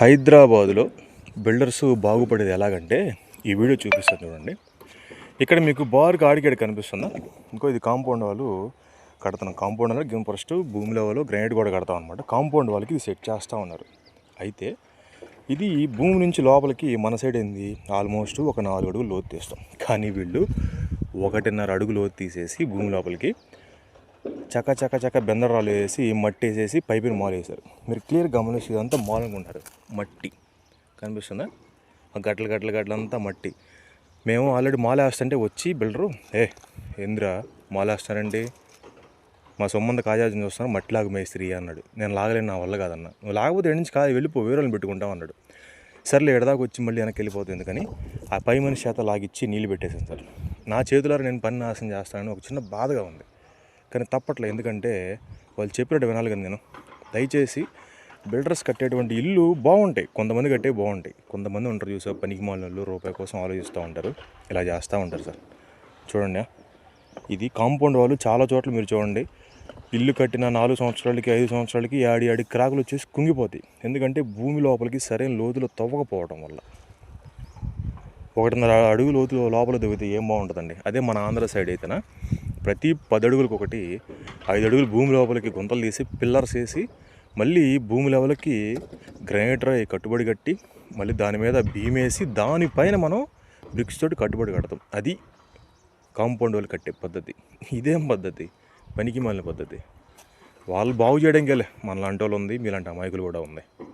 హైదరాబాదులో బిల్డర్స్ బాగుపడేది ఎలాగంటే ఈ వీడియో చూపిస్తాను చూడండి. ఇక్కడ మీకు బార్ ఆడికేడు కనిపిస్తుందా. ఇంకో ఇది కాంపౌండ్ వాళ్ళు కడుతున్నాం కాంపౌండ్ అనేది గిమ్ ఫస్ట్ భూమి లెవెల్లో గ్రానైట్ కూడా కడతాం అనమాట కాంపౌండ్ వాళ్ళకి ఇది సెట్ చేస్తూ ఉన్నారు. అయితే ఇది భూమి నుంచి లోపలికి మన సైడ్ ఏంది? ఆల్మోస్ట్ ఒక నాలుగు అడుగులు లోతు తీస్తాం. కానీ వీళ్ళు ఒకటిన్నర అడుగు లోతు తీసేసి భూమి లోపలికి చక చక చక బెందరాలు వేసి మట్టి వేసేసి పైపుని మాలు వేశారు. మీరు క్లియర్ గమనిస్తే ఇదంతా మాల్ అనుకుంటారు మట్టి. కనిపిస్తుందా? ఆ గట్ల గట్ల గట్లంతా మట్టి. మేము ఆల్రెడీ మాల వేస్తుంటే వచ్చి బిల్డరు ఏ ఏంద్రా? మాల వేస్తారండి మా సొమ్మంది కాజాజం చూస్తాను మట్టిలాగా మేస్త్రి అన్నాడు. నేను లాగలేను నా వల్ల కాదన్న. నువ్వు లాగపోతే ఎడి నుంచి కాదు వెళ్ళిపో వేరే పెట్టుకుంటాం అన్నాడు. సర్లే ఎడదాకు వచ్చి మళ్ళీ వెనక్కి వెళ్ళిపోతుంది కానీ ఆ పై మనిషి చేత లాగిచ్చి నీళ్ళు పెట్టేసాను సార్. నా చేతులారా నేను పని నాశనం చేస్తానని ఒక చిన్న బాధగా ఉంది. కానీ తప్పట్లే. ఎందుకంటే వాళ్ళు చెప్పినట్టు వినాలి కదా నేను. దయచేసి బిల్డర్స్ కట్టేటువంటి ఇల్లు బాగుంటాయి. కొంతమంది కట్టే బాగుంటాయి. కొంతమంది ఉంటారు చూసా పనికి మాలిన రూపాయి కోసం ఆలోచిస్తూ ఉంటారు. ఇలా చేస్తూ ఉంటారు సార్. చూడండి ఇది కాంపౌండ్ వాళ్ళు చాలా చోట్ల మీరు చూడండి. ఇల్లు కట్టిన నాలుగు సంవత్సరాలకి ఐదు సంవత్సరాలకి ఆడి ఆడి క్రాకులు వచ్చేసి కుంగిపోతాయి. ఎందుకంటే భూమి లోపలికి సరైన లోతులో తవ్వకపోవడం వల్ల. ఒకటిన్నర అడుగు లోతులు లోపల దిగితే ఏం బాగుంటుందండి? అదే మన ఆంధ్ర సైడ్ అయితేనా? ప్రతి పది అడుగులకు ఒకటి ఐదు అడుగులు భూమి లోపలికి గుంతలు తీసి పిల్లర్స్ వేసి మళ్ళీ భూమి లెవెల్కి గ్రానైట్ రాయి కట్టుబడి కట్టి మళ్ళీ దాని మీద భీమేసి దానిపైన మనం బ్రిక్స్ తోటి కట్టుబడి కడతాం. అది కాంపౌండ్ వాళ్ళు కట్టే పద్ధతి. ఇదేం పద్ధతి? పనికి మాలిన పద్ధతి. వాళ్ళు బాగు చేయడం గెలే. మనలాంటి వాళ్ళు ఉంది మీలాంటి అమాయకులు కూడా ఉన్నాయి